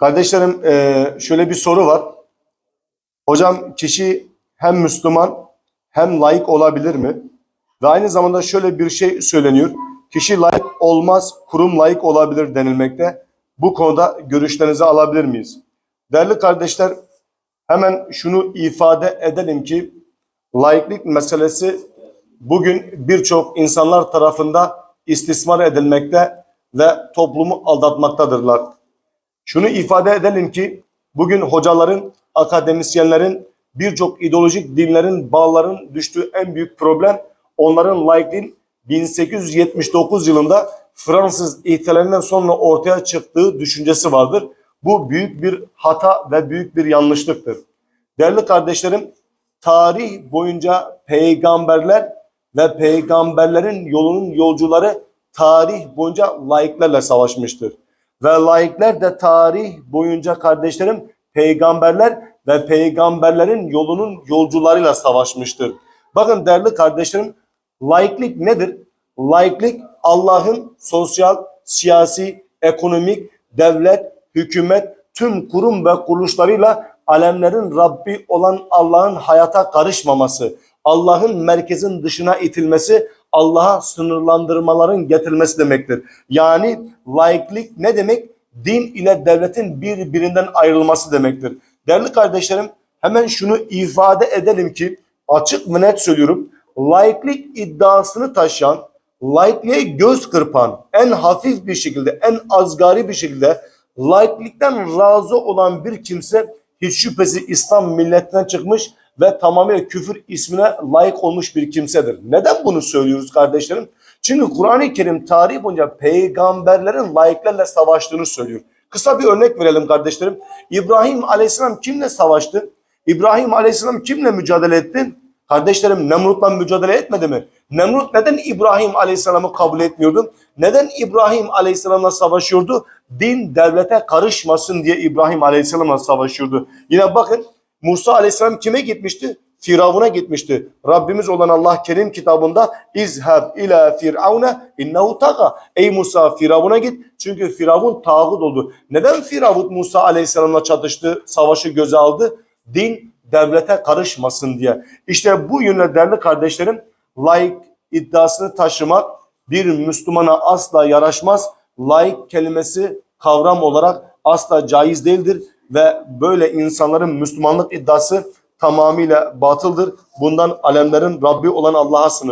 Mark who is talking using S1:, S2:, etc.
S1: Kardeşlerim e, şöyle bir soru var. Hocam kişi hem Müslüman hem layık olabilir mi? Ve aynı zamanda şöyle bir şey söyleniyor. Kişi layık olmaz, kurum layık olabilir denilmekte. Bu konuda görüşlerinizi alabilir miyiz? Değerli kardeşler, hemen şunu ifade edelim ki laiklik meselesi bugün birçok insanlar tarafından istismar edilmekte ve toplumu aldatmaktadırlar. Şunu ifade edelim ki bugün hocaların, akademisyenlerin, birçok ideolojik dinlerin, bağların düştüğü en büyük problem onların laikliğin 1879 yılında Fransız ihtilalinden sonra ortaya çıktığı düşüncesi vardır. Bu büyük bir hata ve büyük bir yanlışlıktır. Değerli kardeşlerim, tarih boyunca peygamberler ve peygamberlerin yolunun yolcuları tarih boyunca laiklerle savaşmıştır. Ve laikler de tarih boyunca kardeşlerim peygamberler ve peygamberlerin yolunun yolcularıyla savaşmıştır. Bakın değerli kardeşlerim laiklik nedir? Laiklik Allah'ın sosyal, siyasi, ekonomik, devlet, hükümet, tüm kurum ve kuruluşlarıyla alemlerin Rabbi olan Allah'ın hayata karışmaması, Allah'ın merkezin dışına itilmesi, Allah'a sınırlandırmaların getirilmesi demektir. Yani laiklik ne demek? Din ile devletin birbirinden ayrılması demektir. Değerli kardeşlerim hemen şunu ifade edelim ki açık ve net söylüyorum. Laiklik iddiasını taşıyan, laikliğe göz kırpan, en hafif bir şekilde, en azgari bir şekilde laiklikten razı olan bir kimse hiç şüphesiz İslam milletinden çıkmış ve tamamıyla küfür ismine layık olmuş bir kimsedir. Neden bunu söylüyoruz kardeşlerim? Çünkü Kur'an-ı Kerim tarih boyunca peygamberlerin laiklerle savaştığını söylüyor. Kısa bir örnek verelim kardeşlerim. İbrahim Aleyhisselam kimle savaştı? İbrahim Aleyhisselam kimle mücadele etti? Kardeşlerim Nemrut'la mücadele etmedi mi? Nemrut neden İbrahim Aleyhisselam'ı kabul etmiyordu? Neden İbrahim Aleyhisselam'la savaşıyordu? Din devlete karışmasın diye İbrahim Aleyhisselam'la savaşıyordu. Yine bakın Musa Aleyhisselam kime gitmişti? Firavun'a gitmişti. Rabbimiz olan Allah Kerim kitabında İzhab ila firavuna innehu taga. Ey Musa Firavun'a git çünkü Firavun tağut oldu. Neden Firavun Musa Aleyhisselam'la çatıştı, savaşı göze aldı? Din devlete karışmasın diye. İşte bu yönle değerli kardeşlerim laik iddiasını taşımak bir Müslümana asla yaraşmaz. Laik kelimesi kavram olarak asla caiz değildir ve böyle insanların Müslümanlık iddiası tamamıyla batıldır. Bundan alemlerin Rabbi olan Allah'a sınır.